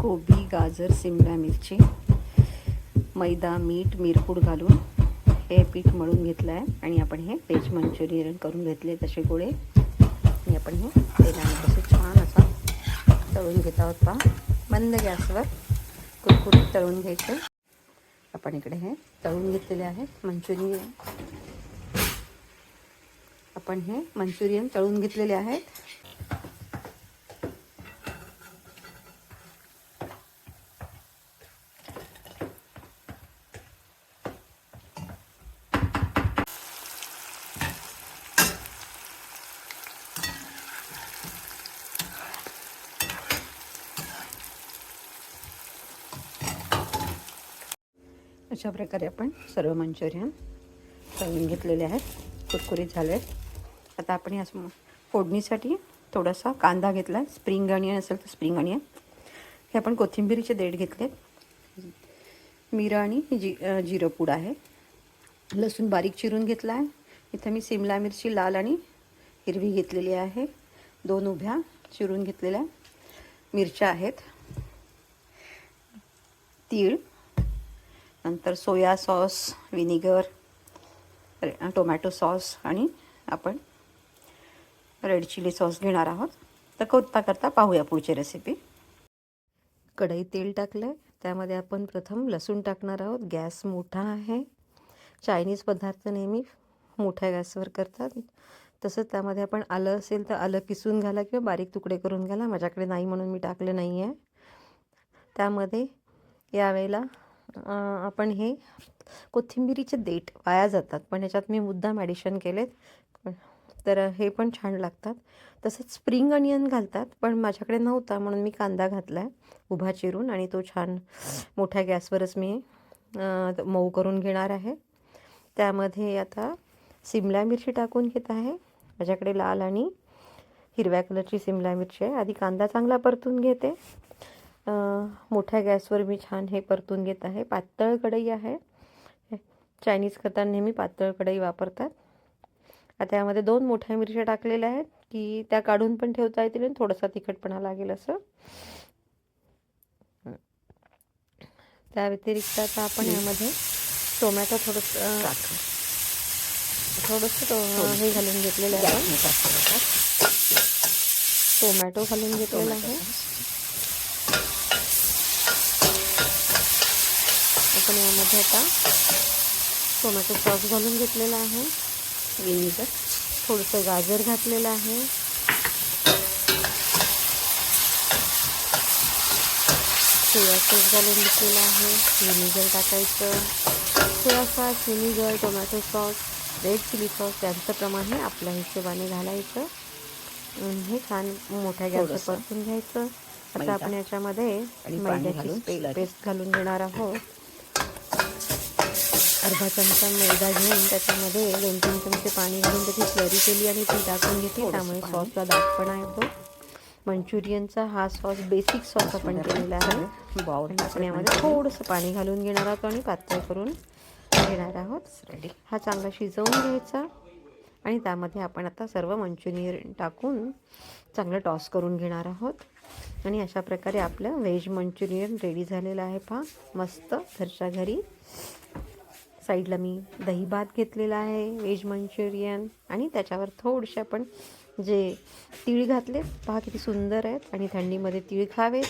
कोबी गाजर सिमला मिरची मैदा मीठ मिरपूड घालून हे पीठ मळून घेतलं आहे आणि आपण हे व्हेज मंचुरियन करून घेतले तसे गोळे. आणि आपण हे तेलाने कसे छान असा तळून घेत आहोत पहा. मंद गॅसवर कुरकुरीत तळून घ्यायचे. आपण इकडे हे तळून घेतलेले आहेत मंचुरियन. आपण हे मंचुरियन तळून घेतलेले आहेत. अशा प्रकारे आपण सर्व मंचुरियन तळून घेतलेले आहेत. कुरकुरीत झाले आहेत. आता आपण या फोडणीसाठी थोडासा कांदा घेतला आहे स्प्रिंग अनियन असेल तर स्प्रिंग अनियन. हे आपण कोथिंबिरीचे देठ घेतले. मिरं आणि जी जिरं पूड आहे. लसूण बारीक चिरून घेतला आहे इथं मी सिमला मिरची लाल आणि हिरवी घेतलेली आहे. दोन उभ्या चिरून घेतलेल्या मिरच्या आहेत. तीळ नंतर सोया सॉस विनिगर रे- टोमॅटो सॉस आणि आपण रेड चिली सॉस घेणार आहोत. तर करता करता पाहूया पुढची रेसिपी कढई तेल टाकलं आहे त्यामध्ये आपण प्रथम लसूण टाकणार आहोत. गॅस मोठा आहे. चायनीज पदार्थ नेहमी मोठ्या गॅसवर करतात. तसंच त्यामध्ये आपण आलं असेल तर आलं किसून घाला किंवा बारीक तुकडे करून घाला. माझ्याकडे नाही म्हणून मी टाकलं नाही आहे त्यामध्ये यावेळेला आपण हे कोथिंबिरीचे देठ वाया जातात. पण ह्याच्यात मी मुद्दाम ॲडिशन केलेत. तर हे पण छान लागतात. तसंच स्प्रिंग अनियन घालतात. पण माझ्याकडे नव्हता म्हणून मी कांदा घातला आहे उभा चिरून आणि तो छान मोठ्या गॅसवरच मी मऊ करून घेणार आहे. त्यामध्ये आता सिमला मिरची टाकून घेत आहे. माझ्याकडे लाल आणि हिरव्या कलरची सिमला मिरची आहे. आधी कांदा चांगला परतून घेते. मोठ्या गॅसवर मी छान हे परतून घेत आहे. पातळ कढई आहे. चायनीज करता नेहमी पातळ कढई वापरतात. आता यामध्ये दोन मोठ्या मिरच्या टाकलेल्या आहेत की त्या काढून पण ठेवता येतील आणि थोडासा तिखटपणा लागेल असं. त्या व्यतिरिक्त आता आपण यामध्ये टोमॅटो थोडंसं थोडंसं हे घालून घेतलेलं आहे. टोमॅटो घालून घेतलेला आहे. आपण यामध्ये आता टोमॅटो सॉस घालून घेतलेला आहे. विनिगर थोडंसं गाजर घातलेलं आहे. सोया सॉस घालून घेतलेला आहे. विनिगर टाकायचं. Soya sauce vinegar tomato sauce red chilli sauce यांचं प्रमाण हे आपल्या हिशोबाने घालायचं. आणि हे छान मोठ्या गॅसवर थोडंसं परतून घ्यायचं. आता आपण याच्यामध्ये मैद्याची. पेस्ट घालून घेणार आहोत. अर्धा चमचा मैदा घेऊन त्याच्यामध्ये दोन तीन चमचे पाणी घालून त्याची स्लरी केली आणि ती टाकून घेतली. त्यामुळे पाणी. सॉसला दाटपणा येतो मंचुरियनचा हा सॉस बेसिक सॉस आपण केलेला आहे. आपण यामध्ये थोडंसं पाणी घालून घेणार आहोत आणि पातळ करून घेणार आहोत. रेडी हा चांगला शिजवून घ्यायचा आणि त्यामध्ये आपण आता सर्व मंचुरियन टाकून चांगलं टॉस करून घेणार आहोत. आणि अशा प्रकारे आपलं व्हेज मंचुरियन रेडी झालेलं आहे पहा. मस्त घरच्या घरी. साईडला मी दही भात घेतलेला आहे व्हेज मंचुरियन आणि त्याच्यावर थोडसे आपण जे तीळ घातले पहा किती सुंदर आहेत आणि थंडीमध्ये तीळ खावेत.